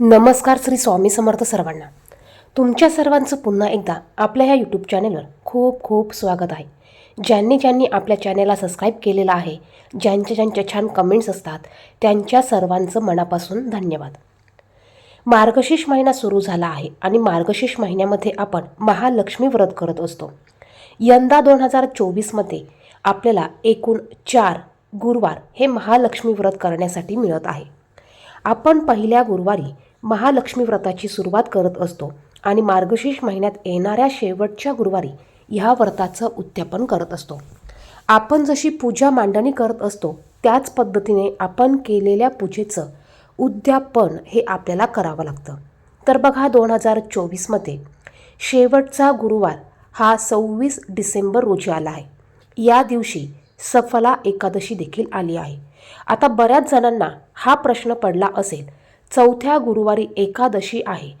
नमस्कार श्री स्वामी समर्थ सर्वांना. तुमच्या सर्वांचं पुन्हा एकदा आपल्या ह्या यूट्यूब चॅनेलवर खूप खूप स्वागत आहे. ज्यांनी ज्यांनी आपल्या चॅनेलला सबस्क्राईब केलेलं आहे ज्यांच्या ज्यांच्या छान कमेंट्स असतात त्यांच्या सर्वांचं मनापासून धन्यवाद. मार्गशीर्ष महिना सुरू झाला आहे आणि मार्गशीर्ष महिन्यामध्ये आपण महालक्ष्मी व्रत करत असतो. यंदा दोन हजार चोवीसमध्ये आपल्याला एकूण चार गुरुवार हे महालक्ष्मी व्रत करण्यासाठी मिळत आहे. आपण पहिल्या गुरुवारी महालक्ष्मी व्रताची सुरुवात करत असतो आणि मार्गशीर्ष महिन्यात येणाऱ्या शेवटच्या गुरुवारी ह्या व्रताचं उद्यापन करत असतो. आपण जशी पूजा मांडणी करत असतो त्याच पद्धतीने आपण केलेल्या पूजेचं उद्यापन हे आपल्याला करावं लागतं. तर बघा दोन हजार चोवीसमध्ये शेवटचा गुरुवार हा सव्वीस डिसेंबर रोजी आला आहे. या दिवशी सफला एकादशी देखील आली आहे. आता बऱ्याच जणांना हा प्रश्न पडला असेल. चौथ्या गुरुवारी एकादशी आहे.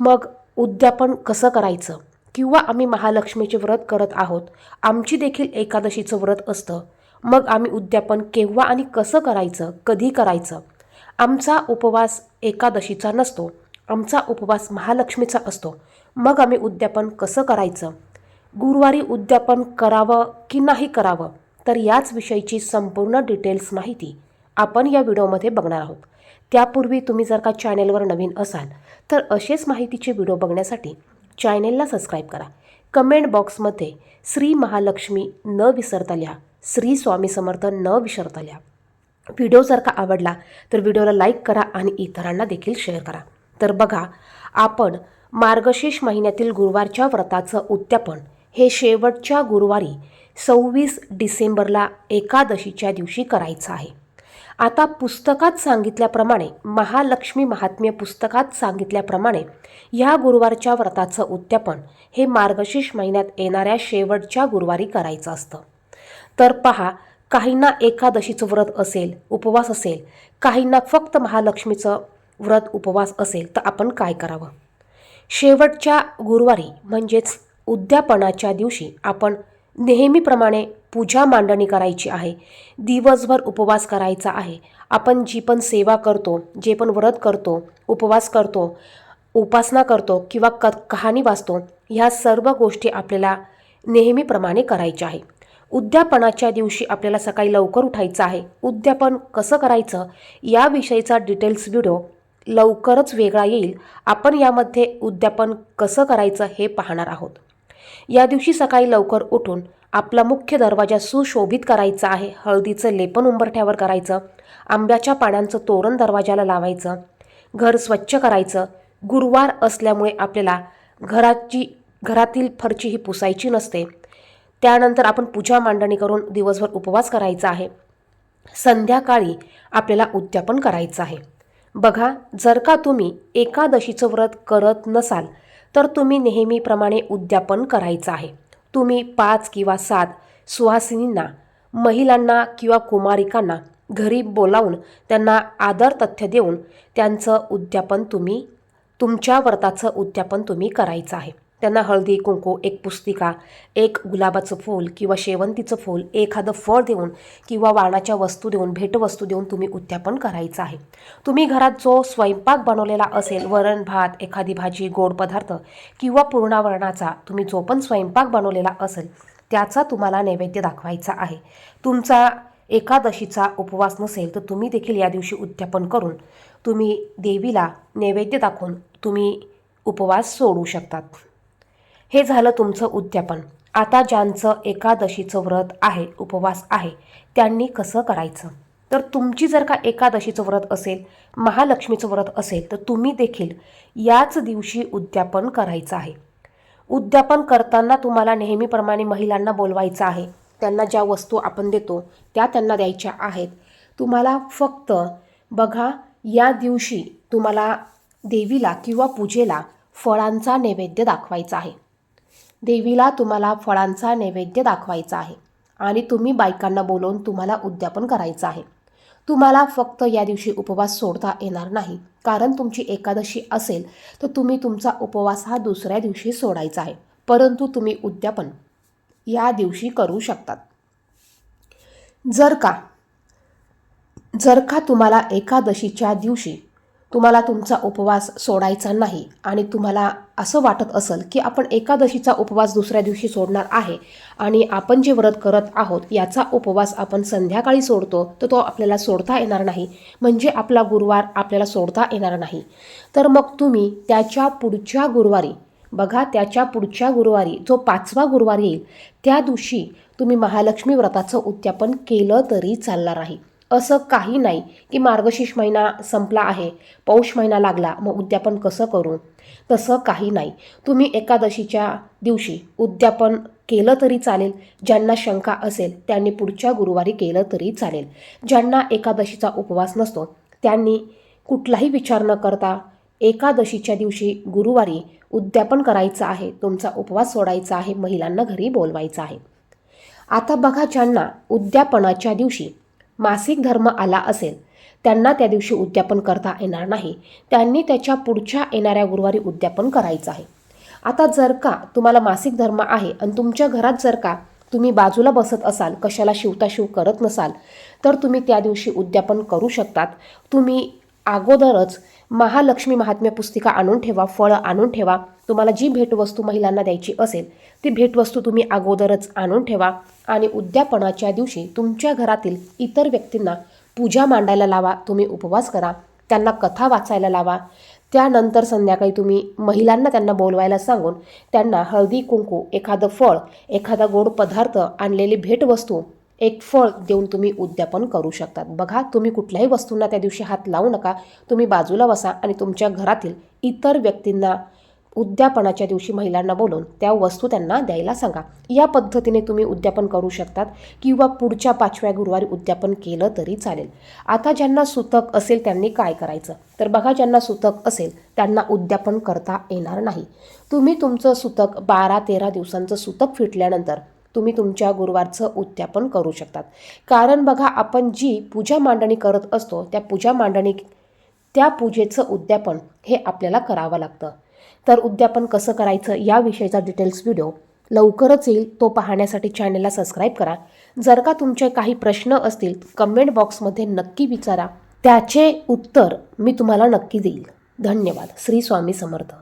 मग उद्यापन कसं करायचं? किंवा आम्ही महालक्ष्मीचे व्रत करत आहोत. आमची देखील एकादशीचं व्रत असतं. मग आम्ही उद्यापन केव्हा आणि कसं करायचं? कधी करायचं? आमचा उपवास एकादशीचा नसतो. आमचा उपवास महालक्ष्मीचा असतो. मग आम्ही उद्यापन कसं करायचं? गुरुवारी उद्यापन करावं की नाही करावं? तर याच विषयीची संपूर्ण डिटेल्स माहिती आपण या व्हिडिओमध्ये बघणार आहोत. त्यापूर्वी तुम्ही जर का चॅनेलवर नवीन असाल तर असेच माहितीचे व्हिडिओ बघण्यासाठी चॅनेलला सबस्क्राईब करा. कमेंट बॉक्समध्ये श्री महालक्ष्मी न विसरता लिहा श्री स्वामी समर्थ न विसरता लिहा. व्हिडिओ जर का आवडला तर व्हिडिओला लाईक करा आणि इतरांना देखील शेअर करा. तर बघा आपण मार्गशीर्ष महिन्यातील गुरुवारच्या व्रताचं उत्त्यापन हे शेवटच्या गुरुवारी सव्वीस डिसेंबरला एकादशीच्या दिवशी करायचं आहे. आता पुस्तकात सांगितल्याप्रमाणे महालक्ष्मी महात्म्य पुस्तकात सांगितल्याप्रमाणे ह्या गुरुवारच्या व्रताचं उद्यापन हे मार्गशीर्ष महिन्यात येणाऱ्या शेवटच्या गुरुवारी करायचं असतं. तर पहा काहींना एकादशीचं व्रत असेल उपवास असेल काहींना फक्त महालक्ष्मीचं व्रत उपवास असेल तर आपण काय करावं? शेवटच्या गुरुवारी म्हणजेच उद्यापनाच्या दिवशी आपण नेहमीप्रमाणे पूजा मांडणी करायची आहे. दिवसभर उपवास करायचा आहे. आपण जी पण सेवा करतो जे पण व्रत करतो उपवास करतो उपासना करतो किंवा क कहाणी वाचतो ह्या सर्व गोष्टी आपल्याला नेहमीप्रमाणे करायच्या आहे. उद्यापनाच्या दिवशी आपल्याला सकाळी लवकर उठायचं आहे. उद्यापन कसं करायचं? याविषयीचा डिटेल्स व्हिडिओ लवकरच वेगळा येईल. आपण यामध्ये उद्यापन कसं करायचं हे पाहणार आहोत. या दिवशी सकाळी लवकर उठून आपला मुख्य दरवाजा सुशोभित करायचा आहे. हळदीचं लेपन उंबरठ्यावर करायचं. आंब्याच्या पानांचं तोरण दरवाजाला लावायचं. घर स्वच्छ करायचं. गुरुवार असल्यामुळे आपल्याला घराची घरातील फरची ही पुसायची नसते. त्यानंतर आपण पूजा मांडणी करून दिवसभर उपवास करायचा आहे. संध्याकाळी आपल्याला उद्यापन करायचं आहे. बघा जर का तुम्ही एकादशीचं व्रत करत नसाल तर तुम्ही नेहमीप्रमाणे उद्यापन करायचं आहे. तुम्ही पाच किंवा सात सुहासिनींना महिलांना किंवा कुमारिकांना घरी बोलावून त्यांना आदर तथ्य देऊन त्यांचं उद्यापन तुम्ही तुमच्या व्रताचं उद्यापन तुम्ही करायचं आहे. त्यांना हळदी कुंकू एक पुस्तिका एक गुलाबाचं फूल किंवा शेवंतीचं फूल एखादं फळ देऊन किंवा वाणाच्या वस्तू देऊन भेटवस्तू देऊन तुम्ही उद्यापन करायचं आहे. तुम्ही घरात जो स्वयंपाक बनवलेला असेल वरण भात एखादी भाजी गोड पदार्थ किंवा पूर्णावरणाचा तुम्ही जो पण स्वयंपाक बनवलेला असेल त्याचा तुम्हाला नैवेद्य दाखवायचा आहे. तुमचा एकादशीचा उपवास नसेल तर तुम्ही देखील या दिवशी उत्थापन करून तुम्ही देवीला नैवेद्य दाखवून तुम्ही उपवास सोडू शकतात. हे झालं तुमचं उद्यापन. आता ज्यांचं एकादशीचं व्रत आहे उपवास आहे त्यांनी कसं करायचं? तर तुमची जर का एकादशीचं व्रत असेल महालक्ष्मीचं व्रत असेल तर तुम्ही देखील याच दिवशी उद्यापन करायचं आहे. उद्यापन करताना तुम्हाला नेहमीप्रमाणे महिलांना बोलवायचं आहे. त्यांना ज्या वस्तू आपण देतो त्या त्यांना द्यायच्या आहेत. तुम्हाला फक्त बघा या दिवशी तुम्हाला देवीला किंवा पूजेला फळांचा नैवेद्य दाखवायचा आहे. देवीला तुम्हाला फळांचा नैवेद्य दाखवायचा आहे आणि तुम्ही बायकांना बोलवून तुम्हाला उद्यापन करायचं आहे. तुम्हाला फक्त या दिवशी उपवास सोडता येणार नाही. कारण तुमची एकादशी असेल तर तुम्ही तुमचा उपवास हा दुसऱ्या दिवशी सोडायचा आहे. परंतु तुम्ही उद्यापन या दिवशी करू शकतात. जर का जर का तुम्हाला एकादशीच्या दिवशी तुम्हाला तुमचा उपवास सोडायचा नाही आणि तुम्हाला असं वाटत असेल की आपण एकादशीचा उपवास दुसऱ्या दिवशी सोडणार आहे आणि आपण जे व्रत करत आहोत याचा उपवास आपण संध्याकाळी सोडतो तर तो आपल्याला सोडता येणार नाही. म्हणजे आपला गुरुवार आपल्याला सोडता येणार नाही. तर मग तुम्ही त्याच्या पुढच्या गुरुवारी बघा त्याच्या पुढच्या गुरुवारी जो पाचवा गुरुवार येईल त्या दिवशी तुम्ही महालक्ष्मी व्रताचं उद्यापन केलं तरी चालणार आहे. असं काही नाही की मार्गशीर्ष महिना संपला आहे पौष महिना लागला मग उद्यापन कसं करू? तसं काही नाही. तुम्ही एकादशीच्या दिवशी उद्यापन केलं तरी चालेल. ज्यांना शंका असेल त्यांनी पुढच्या गुरुवारी केलं तरी चालेल. ज्यांना एकादशीचा उपवास नसतो त्यांनी कुठलाही विचार न करता एकादशीच्या दिवशी गुरुवारी उद्यापन करायचं आहे तुमचा उपवास सोडायचा आहे महिलांना घरी बोलवायचं आहे. आता बघा ज्यांना उद्यापनाच्या दिवशी मासिक धर्म आला असेल त्यांना त्या दिवशी उद्यापन करता येणार नाही. त्यांनी त्याच्या पुढच्या येणाऱ्या गुरुवारी उद्यापन करायचं आहे. आता जर का तुम्हाला मासिक धर्म आहे आणि तुमच्या घरात जर का तुम्ही बाजूला बसत असाल कशाला शिवता शिव करत नसाल तर तुम्ही त्या दिवशी उद्यापन करू शकतात. तुम्ही अगोदरच महालक्ष्मी महात्म्य पुस्तिका आणून ठेवा फळं आणून ठेवा. तुम्हाला जी भेटवस्तू महिलांना द्यायची असेल ती भेटवस्तू तुम्ही अगोदरच आणून ठेवा. आणि उद्यापनाच्या दिवशी तुमच्या घरातील इतर व्यक्तींना पूजा मांडायला लावा तुम्ही उपवास करा त्यांना कथा वाचायला लावा. त्यानंतर संध्याकाळी तुम्ही महिलांना त्यांना बोलवायला सांगून त्यांना हळदी कुंकू एखादं फळ एखादा गोड पदार्थ आणलेली भेटवस्तू एक फळ देऊन तुम्ही उद्यापन करू शकतात. बघा तुम्ही कुठल्याही वस्तूंना त्या दिवशी हात लावू नका तुम्ही बाजूला बसा आणि तुमच्या घरातील इतर व्यक्तींना उद्यापनाच्या दिवशी महिलांना बोलून त्या वस्तू त्यांना द्यायला सांगा. या पद्धतीने तुम्ही उद्यापन करू शकतात किंवा पुढच्या पाचव्या गुरुवारी उद्यापन केलं तरी चालेल. आता ज्यांना सुतक असेल त्यांनी काय करायचं? तर बघा ज्यांना सुतक असेल त्यांना उद्यापन करता येणार नाही. तुम्ही तुमचं सुतक बारा तेरा दिवसांचं सुतक फिटल्यानंतर तुम्ही तुमच्या गुरुवारचं उद्यापन करू शकतात. कारण बघा आपण जी पूजा मांडणी करत असतो त्या पूजा मांडणी त्या पूजेचं उद्यापन हे आपल्याला करावं लागतं. तर उद्यापन कसं करायचं याविषयीचा डिटेल्स व्हिडिओ लवकरच येईल. तो पाहण्यासाठी चॅनलला सबस्क्राईब करा. जर का तुमचे काही प्रश्न असतील कमेंट बॉक्समध्ये नक्की विचारा. त्याचे उत्तर मी तुम्हाला नक्की देईल. धन्यवाद. श्री स्वामी समर्थ.